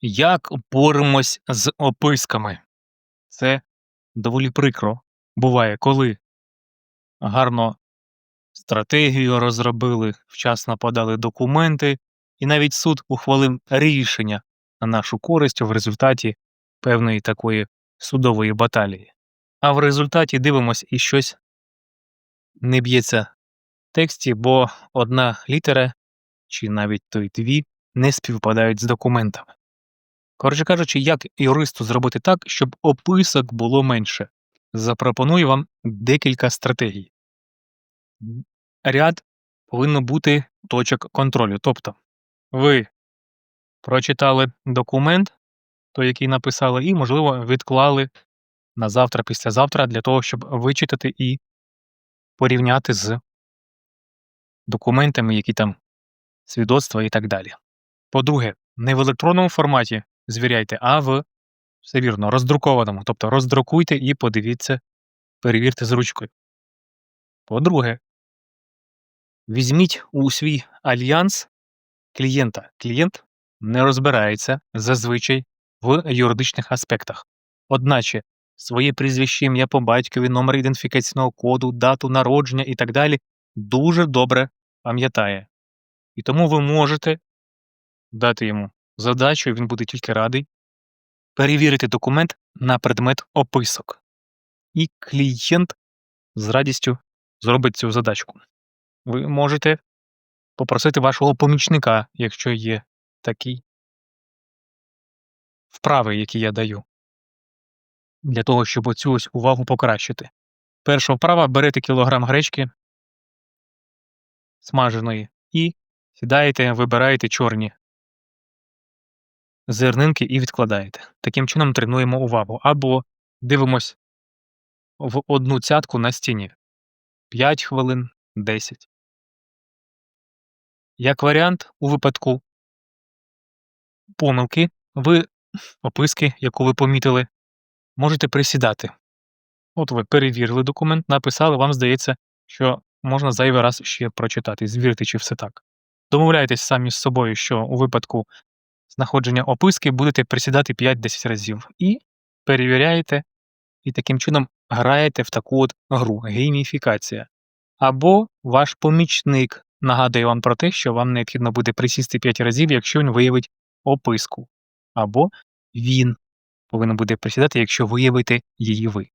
Як боремось з описками? Це доволі прикро буває, коли гарно стратегію розробили, вчасно подали документи, і навіть суд ухвалив рішення на нашу користь в результаті певної такої судової баталії. А в результаті дивимось і щось не б'ється в тексті, бо одна літера чи навіть то й дві не співпадають з документами. Коротше кажучи, як юристу зробити так, щоб описок було менше? Запропоную вам декілька стратегій. Ряд повинно бути точок контролю. Тобто, ви прочитали документ, той, який написали, і, можливо, відклали на завтра, післязавтра для того, щоб вичитати і порівняти з документами, які там свідоцтва і так далі. По-друге, не в електронному форматі звіряйте, а в все вірно, роздрукованому. Тобто роздрукуйте і подивіться, перевірте з ручкою. По-друге, візьміть у свій альянс клієнта. Клієнт не розбирається зазвичай в юридичних аспектах. Одначе своє прізвище, ім'я по батькові, номер ідентифікаційного коду, дату народження і так далі дуже добре пам'ятає. І тому ви можете дати йому задачу, і він буде тільки радий перевірити документ на предмет описок. І клієнт з радістю зробить цю задачку. Ви можете попросити вашого помічника, якщо є такий вправи, які я даю, для того, щоб оцю ось увагу покращити. Перша вправа берете кілограм гречки смаженої і сідаєте, вибираєте чорні зернинки і відкладаєте. Таким чином тренуємо увагу. Або дивимось в одну цятку на стіні 5 хвилин, 10. Як варіант, у випадку помилки, ви описки, яку ви помітили, можете присідати. От ви перевірили документ, написали, вам здається, що можна зайвий раз ще прочитати, звірити, чи все так. Домовляйтесь самі з собою, що у випадку знаходження описки будете присідати 5-10 разів і перевіряєте, і таким чином граєте в таку от гру гейміфікація. Або ваш помічник нагадує вам про те, що вам необхідно буде присісти 5 разів, якщо він виявить описку. Або він повинен буде присідати, якщо виявите її ви.